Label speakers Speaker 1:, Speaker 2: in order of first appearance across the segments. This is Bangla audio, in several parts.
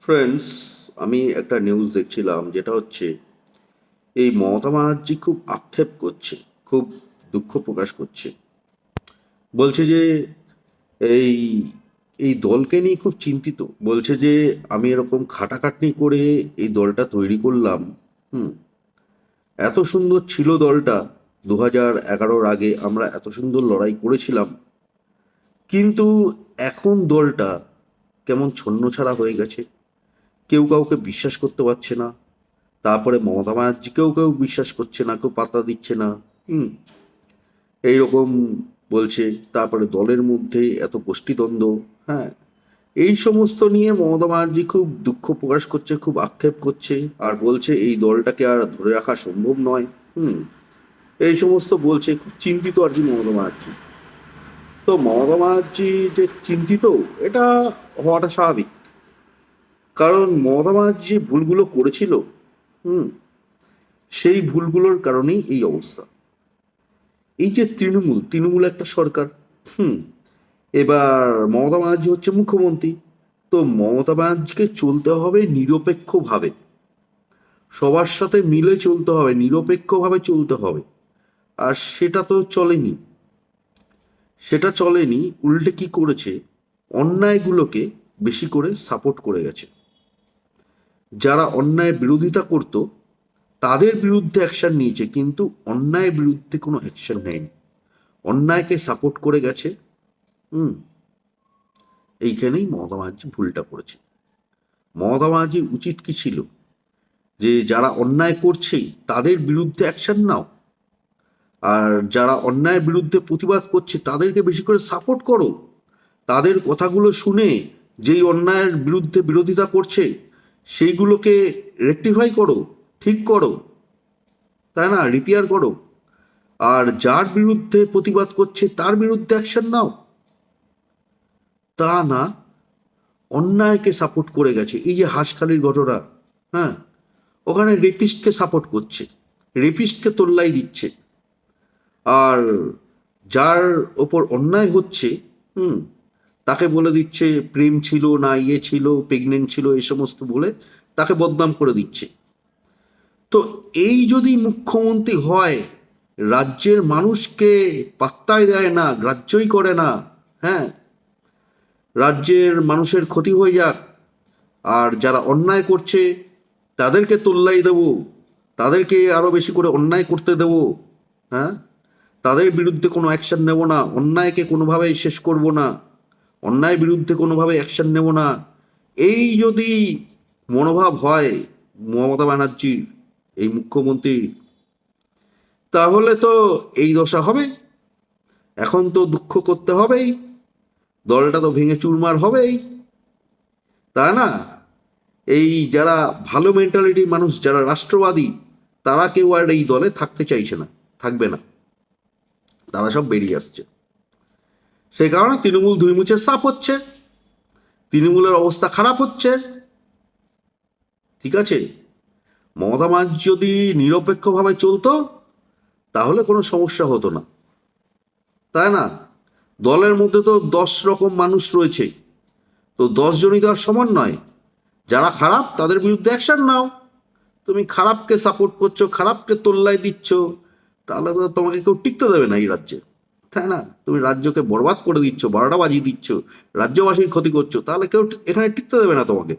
Speaker 1: ফ্রেন্ডস আমি একটা নিউজ দেখছিলাম, যেটা হচ্ছে, এই মমতা ব্যানার্জি খুব আক্ষেপ করছে, খুব দুঃখ প্রকাশ করছে। বলছে যে, এই এই দলকে নিয়ে খুব চিন্তিত। বলছে যে, আমি এরকম খাটাখাটনি করে এই দলটা তৈরি করলাম, হুম। এত সুন্দর ছিল দলটা দু হাজার এগারোর আগে আমরা এত সুন্দর লড়াই করেছিলাম। কিন্তু এখন দলটা কেমন ছন্নছাড়া হয়ে গেছে। কেউ কাউকে বিশ্বাস করতে পারছে না। তারপরে মমতা ব্যানার্জিকেও কেউ বিশ্বাস করছে না, কেউ পাত্তা দিচ্ছে না। হুম। এইরকম বলছে। তারপরে দলের মধ্যে এত গোষ্ঠীদ্বন্দ্ব হ্যাঁ। এই সমস্ত নিয়ে মমতা ব্যানার্জি খুব দুঃখ প্রকাশ করছে, খুব আক্ষেপ করছে আর বলছে এই দলটাকে আর ধরে রাখা সম্ভব নয়। হুম। এই সমস্ত বলছে খুব চিন্তিত আর কি মমতা ব্যানার্জি। তো মমতা ব্যানার্জি যে চিন্তিত, এটা হওয়াটা স্বাভাবিক। কারণ মমতা ব্যানার্জি যে ভুলগুলো করেছিল, হুম, সেই ভুলগুলোর কারণেই এই অবস্থা। এই যে তৃণমূল তৃণমূল একটা সরকার, হুম, এবার মমতা ব্যানার্জি হচ্ছে মুখ্যমন্ত্রী, তো মমতা ব্যানার্জিকে চলতে হবে নিরপেক্ষভাবে। সবার সাথে মিলে চলতে হবে, নিরপেক্ষভাবে চলতে হবে। আর সেটা তো চলেনি। সেটা চলেনি, উল্টে কি করেছে? অন্যায়গুলোকে বেশি করে সাপোর্ট করে গেছে। যারা অন্যায় বিরোধিতা করত, তাদের বিরুদ্ধে অ্যাকশন নিয়েছে, কিন্তু অন্যায়ের বিরুদ্ধে কোনো অ্যাকশন নেয়নি। অন্যায়কে সাপোর্ট করে গেছে, হুম, এইখানেই মমতা ব্যানার্জি ভুলটা করেছে। মমতা ব্যানার্জির উচিত কি ছিল? যে যারা অন্যায় করছে তাদের বিরুদ্ধে অ্যাকশন নাও। আর যারা অন্যায়ের বিরুদ্ধে প্রতিবাদ করছে, তাদেরকে বেশি করে সাপোর্ট করো। তাদের কথাগুলো শুনে, যেই অন্যায়ের বিরুদ্ধে বিরোধিতা করছে সেইগুলোকে রেকটিফাই করো, ঠিক করো, তাই না? রিপেয়ার করো। আর যার বিরুদ্ধে প্রতিবাদ করছে, তার বিরুদ্ধে অ্যাকশন নাও। তা না, অন্যায়কে সাপোর্ট করে গেছে। এই যে হাঁসখালির ঘটনা হ্যাঁ? ওখানে রেপিস্টকে সাপোর্ট করছে। রেপিস্টকে তোল্লাই দিচ্ছে। আর যার ওপর অন্যায় হচ্ছে, হুম তাকে বলে দিচ্ছে, প্রেম ছিল না ইয়ে ছিল প্রেগনেন্ট ছিল, এই সমস্ত বলে তাকে বদনাম করে দিচ্ছে। তো এই যদি মুখ্যমন্ত্রী হয়, রাজ্যের মানুষকে পাত্তাই দেয় না, গ্রাহ্যই করে না হ্যাঁ? রাজ্যের মানুষের ক্ষতি হয়ে যাক, আর যারা অন্যায় করছে, তাদেরকে তোল্লাই দেব, তাদেরকে আরও বেশি করে অন্যায় করতে দেব হ্যাঁ? তাদের বিরুদ্ধে কোনো অ্যাকশন নেব না, অন্যায়কে কোনোভাবেই শেষ করব না। অন্যায় বিরুদ্ধে কোনোভাবে অ্যাকশন নেব না। এই যদি মনোভাব হয় মমতা ব্যানার্জির, এই মুখ্যমন্ত্রীর তাহলে তো এই দশা হবে। এখন তো দুঃখ করতে হবেই। দলটা তো ভেঙে চুরমার হবেই। তা না, এই যারা ভালো মেন্টালিটির মানুষ, যারা রাষ্ট্রবাদী, তারা কেউ আর এই দলে থাকতে চাইছে না, থাকবে না। তারা সব বেরিয়ে আসছে। সেই কারণে তৃণমূল দুই মুছে সাপ হচ্ছে। তৃণমূলের অবস্থা খারাপ হচ্ছে। ঠিক আছে? মমতা ব্যানার্জি যদি নিরপেক্ষভাবে চলতো, তাহলে কোনো সমস্যা হতো না। তাই না? দলের মধ্যে তো দশ রকম মানুষ রয়েছে। তো দশ জনই তো আর সমান নয়। যারা খারাপ, তাদের বিরুদ্ধে অ্যাকশন নাও। তুমি খারাপকে সাপোর্ট করছ, খারাপকে তোল্লাই দিচ্ছ, তাহলে তো তোমাকে কেউ টিকতে দেবে না এই রাজ্যে। তাই না? তুমি রাজ্যকে বরবাদ করে দিচ্ছ, বারোটা বাজিয়ে দিচ্ছ, রাজ্যবাসীর ক্ষতি করছ, তাহলে কেউ এখানে টিকতে দেবে না তোমাকে।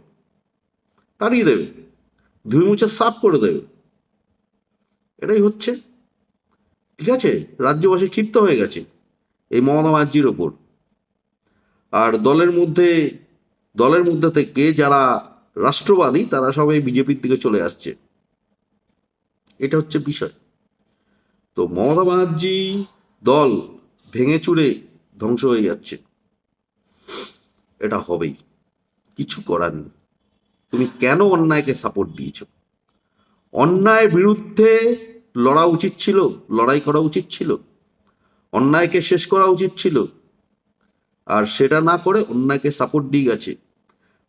Speaker 1: তাড়িয়ে দেবে। ধুই মুছে সাফ করে দেবে। এটাই হচ্ছে। ঠিক আছে? রাজ্যবাসী ক্ষিপ্ত হয়ে গেছে এই মমতা ব্যানার্জির ওপর। আর দলের মধ্যে দলের মধ্যে থেকে যারা রাষ্ট্রবাদী, তারা সবাই বিজেপির দিকে চলে আসছে। এটা হচ্ছে বিষয়। তো মমতা ব্যানার্জি দল ভেঙে চুরে ধ্বংস হয়ে যাচ্ছে। এটা হবেই। কিছু করার নেই। তুমি কেন অন্যায়কে সাপোর্ট দিয়েছ? অন্যায়ের বিরুদ্ধে লড়া উচিত ছিল, লড়াই করা উচিত ছিল, অন্যায়কে শেষ করা উচিত ছিল। আর সেটা না করে অন্যায়কে সাপোর্ট দিয়ে গেছে।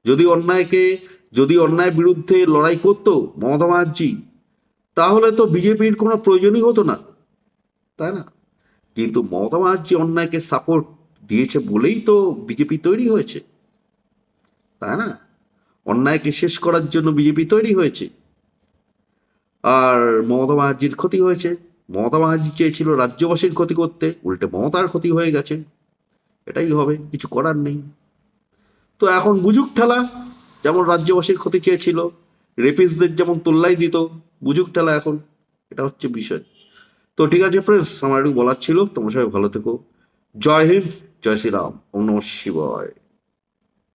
Speaker 1: যদি অন্যায়কে, যদি অন্যায়ের বিরুদ্ধে লড়াই করতো মমতা ব্যানার্জি, তাহলে তো বিজেপির কোনো প্রয়োজনই হতো না, তাই না? কিন্তু মমতা ব্যানার্জি অন্যায়কে সাপোর্ট দিয়েছে বলেই তো বিজেপি তৈরি হয়েছে। তাই না? অন্যায়কে শেষ করার জন্য বিজেপি তৈরি হয়েছে। আর মমতা ব্যানার্জির ক্ষতি হয়েছে। মমতা ব্যানার্জি চেয়েছিল রাজ্যবাসীর ক্ষতি করতে, উল্টে মমতার ক্ষতি হয়ে গেছে। এটাই হবে, কিছু করার নেই। তো এখন বুঝুক ঠেলা যেমন রাজ্যবাসীর ক্ষতি চেয়েছিল, রেপিসদের যেমন তোল্লাই দিত বুঝুক ঠেলা এখন, এটা হচ্ছে বিষয়। তো ঠিক আছে ফ্রেন্ডস আমার একটু বলার ছিল, তোমার সবাই ভালো থেকো। জয় হিন্দ, জয় শ্রীরাম, ওম নম শিবায়।